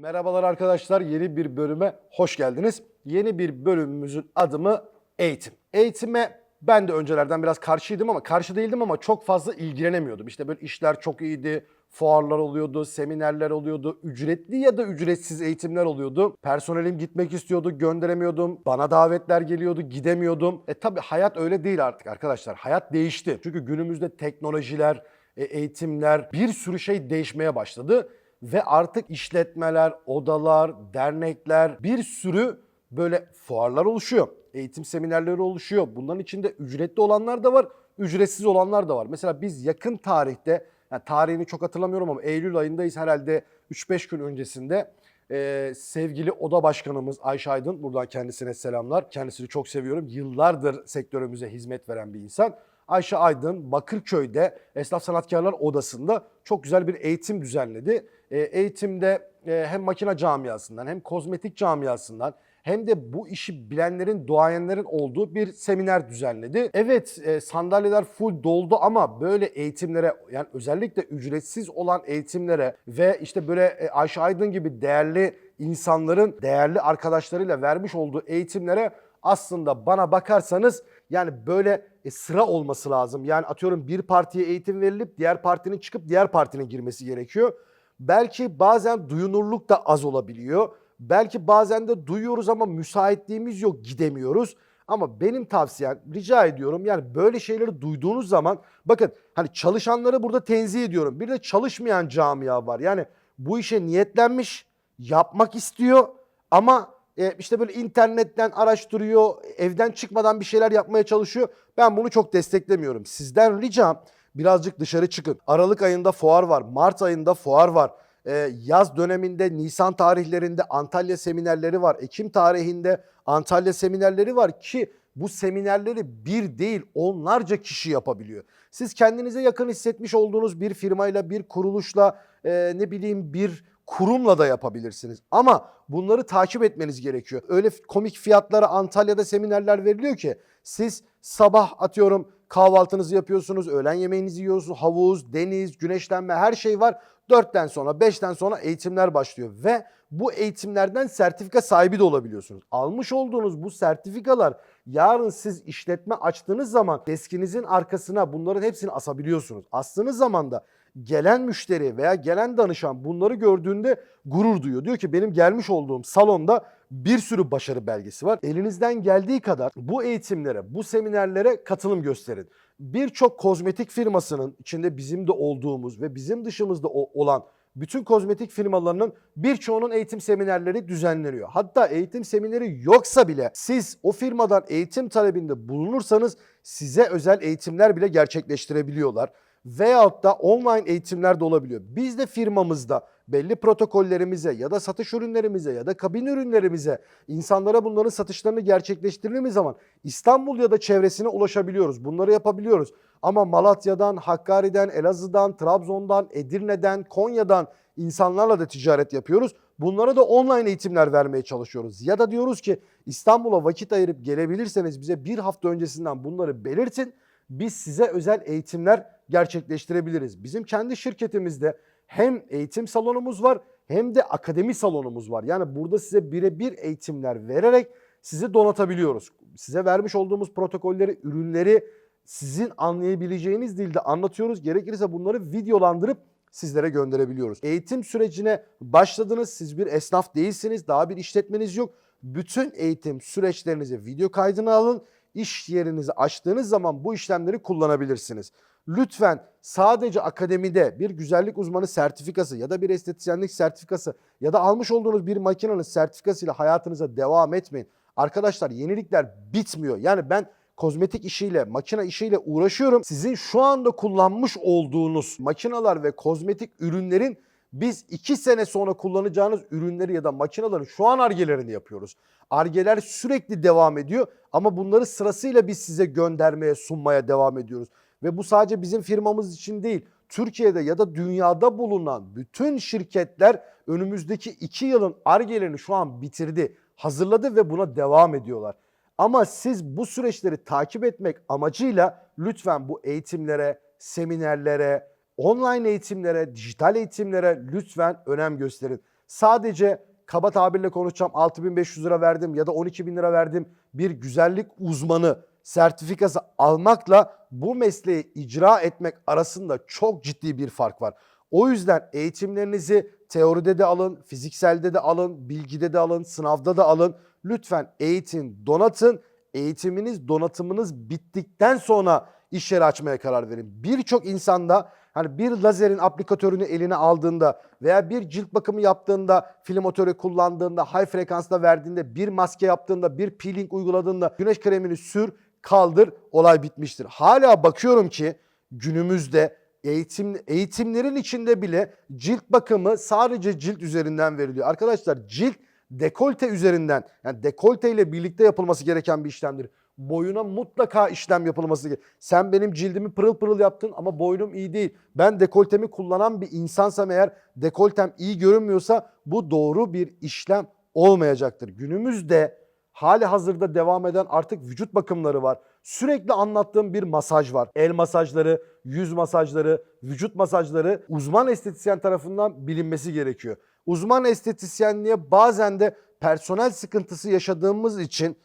Merhabalar arkadaşlar, yeni bir bölüme hoş geldiniz. Yeni bir bölümümüzün adımı eğitim. Eğitime ben de öncelerden biraz karşıydım ama karşı değildim ama çok fazla ilgilenemiyordum. İşte böyle işler çok iyiydi, fuarlar oluyordu, seminerler oluyordu, ücretli ya da ücretsiz eğitimler oluyordu. Personelim gitmek istiyordu, gönderemiyordum. Bana davetler geliyordu, gidemiyordum. E tabi hayat öyle değil artık arkadaşlar. Hayat değişti. Çünkü günümüzde teknolojiler, e, eğitimler, bir sürü şey değişmeye başladı ve artık işletmeler, odalar, dernekler bir sürü böyle fuarlar oluşuyor. Eğitim seminerleri oluşuyor. Bunların içinde ücretli olanlar da var, ücretsiz olanlar da var. Mesela biz yakın tarihte, yani tarihini çok hatırlamıyorum ama Eylül ayındayız herhalde 3-5 gün öncesinde. Ee, sevgili oda başkanımız Ayşe Aydın, buradan kendisine selamlar. Kendisini çok seviyorum. Yıllardır sektörümüze hizmet veren bir insan. Ayşe Aydın Bakırköy'de Esnaf Sanatkarlar Odası'nda çok güzel bir eğitim düzenledi. E, eğitimde e, hem makine camiasından hem kozmetik camiasından hem de bu işi bilenlerin, duayenlerin olduğu bir seminer düzenledi. Evet e, sandalyeler full doldu ama böyle eğitimlere yani özellikle ücretsiz olan eğitimlere ve işte böyle e, Ayşe Aydın gibi değerli insanların değerli arkadaşlarıyla vermiş olduğu eğitimlere aslında bana bakarsanız yani böyle e, sıra olması lazım. Yani atıyorum bir partiye eğitim verilip diğer partinin çıkıp diğer partinin girmesi gerekiyor. Belki bazen duyunurluk da az olabiliyor. Belki bazen de duyuyoruz ama müsaitliğimiz yok gidemiyoruz. Ama benim tavsiyem rica ediyorum yani böyle şeyleri duyduğunuz zaman bakın hani çalışanları burada tenzih ediyorum. Bir de çalışmayan camia var. Yani bu işe niyetlenmiş, yapmak istiyor ama e, işte böyle internetten araştırıyor, evden çıkmadan bir şeyler yapmaya çalışıyor. Ben bunu çok desteklemiyorum. Sizden ricam birazcık dışarı çıkın. Aralık ayında fuar var, Mart ayında fuar var. E, yaz döneminde Nisan tarihlerinde Antalya seminerleri var. Ekim tarihinde Antalya seminerleri var ki bu seminerleri bir değil onlarca kişi yapabiliyor. Siz kendinize yakın hissetmiş olduğunuz bir firmayla, bir kuruluşla, e, ne bileyim bir kurumla da yapabilirsiniz. Ama bunları takip etmeniz gerekiyor. Öyle komik fiyatlara Antalya'da seminerler veriliyor ki siz sabah atıyorum kahvaltınızı yapıyorsunuz, öğlen yemeğinizi yiyorsunuz, havuz, deniz, güneşlenme her şey var. 4'ten sonra 5'ten sonra eğitimler başlıyor ve bu eğitimlerden sertifika sahibi de olabiliyorsunuz. Almış olduğunuz bu sertifikalar yarın siz işletme açtığınız zaman deskinizin arkasına bunların hepsini asabiliyorsunuz. Astığınız zaman da gelen müşteri veya gelen danışan bunları gördüğünde gurur duyuyor. Diyor ki benim gelmiş olduğum salonda bir sürü başarı belgesi var. Elinizden geldiği kadar bu eğitimlere, bu seminerlere katılım gösterin. Birçok kozmetik firmasının içinde bizim de olduğumuz ve bizim dışımızda olan bütün kozmetik firmalarının birçoğunun eğitim seminerleri düzenleniyor. Hatta eğitim semineri yoksa bile siz o firmadan eğitim talebinde bulunursanız size özel eğitimler bile gerçekleştirebiliyorlar. Veyahut da online eğitimler de olabiliyor. Biz de firmamızda belli protokollerimize ya da satış ürünlerimize ya da kabin ürünlerimize insanlara bunların satışlarını gerçekleştirdiğimiz zaman İstanbul ya da çevresine ulaşabiliyoruz. Bunları yapabiliyoruz. Ama Malatya'dan, Hakkari'den, Elazığ'dan, Trabzon'dan, Edirne'den, Konya'dan insanlarla da ticaret yapıyoruz. Bunlara da online eğitimler vermeye çalışıyoruz. Ya da diyoruz ki İstanbul'a vakit ayırıp gelebilirseniz bize bir hafta öncesinden bunları belirtin. Biz size özel eğitimler gerçekleştirebiliriz. Bizim kendi şirketimizde hem eğitim salonumuz var hem de akademi salonumuz var. Yani burada size birebir eğitimler vererek sizi donatabiliyoruz. Size vermiş olduğumuz protokolleri, ürünleri sizin anlayabileceğiniz dilde anlatıyoruz. Gerekirse bunları videolandırıp sizlere gönderebiliyoruz. Eğitim sürecine başladınız. Siz bir esnaf değilsiniz. Daha bir işletmeniz yok. Bütün eğitim süreçlerinizi video kaydına alın. İş yerinizi açtığınız zaman bu işlemleri kullanabilirsiniz. Lütfen sadece akademide bir güzellik uzmanı sertifikası ya da bir estetisyenlik sertifikası ya da almış olduğunuz bir makinenin sertifikasıyla hayatınıza devam etmeyin. Arkadaşlar yenilikler bitmiyor. Yani ben kozmetik işiyle, makine işiyle uğraşıyorum. Sizin şu anda kullanmış olduğunuz makineler ve kozmetik ürünlerin biz iki sene sonra kullanacağınız ürünleri ya da makinelerin şu an argelerini yapıyoruz. Argeler sürekli devam ediyor ama bunları sırasıyla biz size göndermeye, sunmaya devam ediyoruz. Ve bu sadece bizim firmamız için değil. Türkiye'de ya da dünyada bulunan bütün şirketler önümüzdeki iki yılın argelerini şu an bitirdi, hazırladı ve buna devam ediyorlar. Ama siz bu süreçleri takip etmek amacıyla lütfen bu eğitimlere, seminerlere, online eğitimlere, dijital eğitimlere lütfen önem gösterin. sadece kaba tabirle konuşacağım 6500 lira verdim ya da 12 bin lira verdim bir güzellik uzmanı sertifikası almakla bu mesleği icra etmek arasında çok ciddi bir fark var. O yüzden eğitimlerinizi teoride de alın, fizikselde de alın, bilgide de alın, sınavda da alın. Lütfen eğitim, donatın. Eğitiminiz, donatımınız bittikten sonra iş yeri açmaya karar verin. Birçok insanda hani bir lazerin aplikatörünü eline aldığında veya bir cilt bakımı yaptığında, filmotörü kullandığında, high frekansla verdiğinde, bir maske yaptığında, bir peeling uyguladığında güneş kremini sür, kaldır, olay bitmiştir. Hala bakıyorum ki günümüzde eğitim eğitimlerin içinde bile cilt bakımı sadece cilt üzerinden veriliyor. Arkadaşlar cilt dekolte üzerinden yani dekolte ile birlikte yapılması gereken bir işlemdir. Boyuna mutlaka işlem yapılması gerekiyor. Sen benim cildimi pırıl pırıl yaptın ama boynum iyi değil. Ben dekoltemi kullanan bir insansam eğer dekoltem iyi görünmüyorsa bu doğru bir işlem olmayacaktır. Günümüzde hali hazırda devam eden artık vücut bakımları var. Sürekli anlattığım bir masaj var. El masajları, yüz masajları, vücut masajları uzman estetisyen tarafından bilinmesi gerekiyor. Uzman estetisyenliğe bazen de personel sıkıntısı yaşadığımız için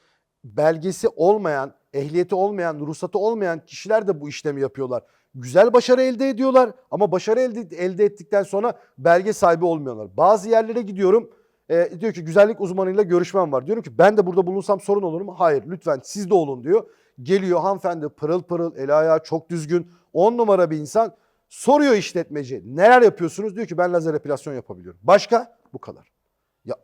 belgesi olmayan, ehliyeti olmayan, ruhsatı olmayan kişiler de bu işlemi yapıyorlar. Güzel başarı elde ediyorlar ama başarı elde, elde ettikten sonra belge sahibi olmuyorlar. Bazı yerlere gidiyorum e, diyor ki güzellik uzmanıyla görüşmem var. Diyorum ki ben de burada bulunsam sorun olur mu? Hayır lütfen siz de olun diyor. Geliyor hanımefendi pırıl pırıl el ayağı çok düzgün 10 numara bir insan. Soruyor işletmeci neler yapıyorsunuz? Diyor ki ben lazer epilasyon yapabiliyorum. Başka? Bu kadar. Ya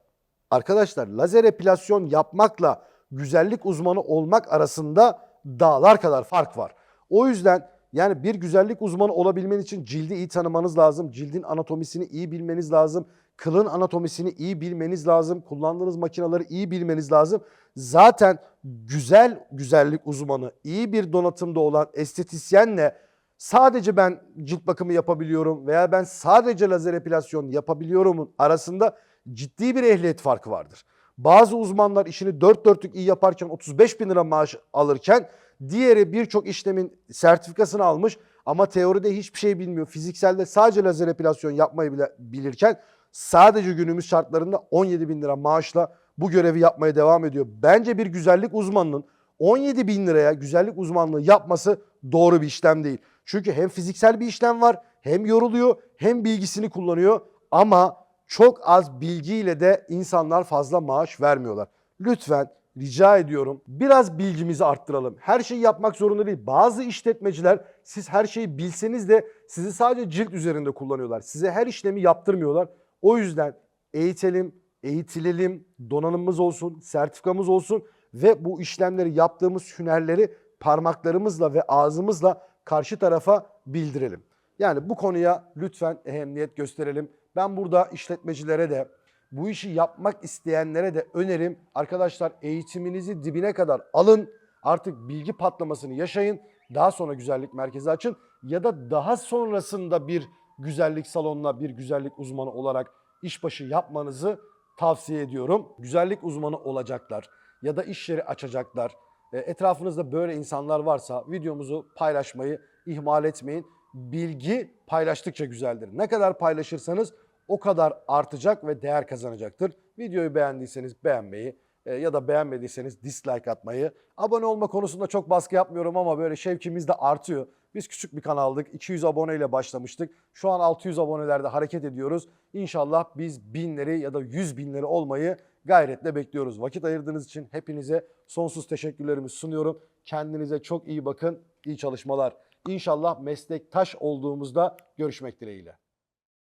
arkadaşlar lazer epilasyon yapmakla güzellik uzmanı olmak arasında dağlar kadar fark var. O yüzden yani bir güzellik uzmanı olabilmen için cildi iyi tanımanız lazım. Cildin anatomisini iyi bilmeniz lazım. Kılın anatomisini iyi bilmeniz lazım. Kullandığınız makineleri iyi bilmeniz lazım. Zaten güzel güzellik uzmanı, iyi bir donatımda olan estetisyenle sadece ben cilt bakımı yapabiliyorum veya ben sadece lazer epilasyon yapabiliyorumun arasında ciddi bir ehliyet farkı vardır. Bazı uzmanlar işini dört dörtlük iyi yaparken 35 bin lira maaş alırken diğeri birçok işlemin sertifikasını almış ama teoride hiçbir şey bilmiyor. Fizikselde sadece lazer epilasyon yapmayı bile bilirken sadece günümüz şartlarında 17 bin lira maaşla bu görevi yapmaya devam ediyor. Bence bir güzellik uzmanının 17 bin liraya güzellik uzmanlığı yapması doğru bir işlem değil. Çünkü hem fiziksel bir işlem var hem yoruluyor hem bilgisini kullanıyor ama çok az bilgiyle de insanlar fazla maaş vermiyorlar. Lütfen rica ediyorum biraz bilgimizi arttıralım. Her şeyi yapmak zorunda değil. Bazı işletmeciler siz her şeyi bilseniz de sizi sadece cilt üzerinde kullanıyorlar. Size her işlemi yaptırmıyorlar. O yüzden eğitelim, eğitilelim, donanımımız olsun, sertifikamız olsun ve bu işlemleri yaptığımız hünerleri parmaklarımızla ve ağzımızla karşı tarafa bildirelim. Yani bu konuya lütfen ehemmiyet gösterelim. Ben burada işletmecilere de bu işi yapmak isteyenlere de önerim. Arkadaşlar eğitiminizi dibine kadar alın. Artık bilgi patlamasını yaşayın. Daha sonra güzellik merkezi açın. Ya da daha sonrasında bir güzellik salonuna bir güzellik uzmanı olarak işbaşı yapmanızı tavsiye ediyorum. Güzellik uzmanı olacaklar ya da iş yeri açacaklar. E, Etrafınızda böyle insanlar varsa videomuzu paylaşmayı ihmal etmeyin. Bilgi paylaştıkça güzeldir. Ne kadar paylaşırsanız o kadar artacak ve değer kazanacaktır. Videoyu beğendiyseniz beğenmeyi e, ya da beğenmediyseniz dislike atmayı. Abone olma konusunda çok baskı yapmıyorum ama böyle şevkimiz de artıyor. Biz küçük bir kanaldık. 200 aboneyle başlamıştık. Şu an 600 abonelerde hareket ediyoruz. İnşallah biz binleri ya da yüz binleri olmayı gayretle bekliyoruz. Vakit ayırdığınız için hepinize sonsuz teşekkürlerimi sunuyorum. Kendinize çok iyi bakın. İyi çalışmalar. İnşallah meslektaş olduğumuzda görüşmek dileğiyle.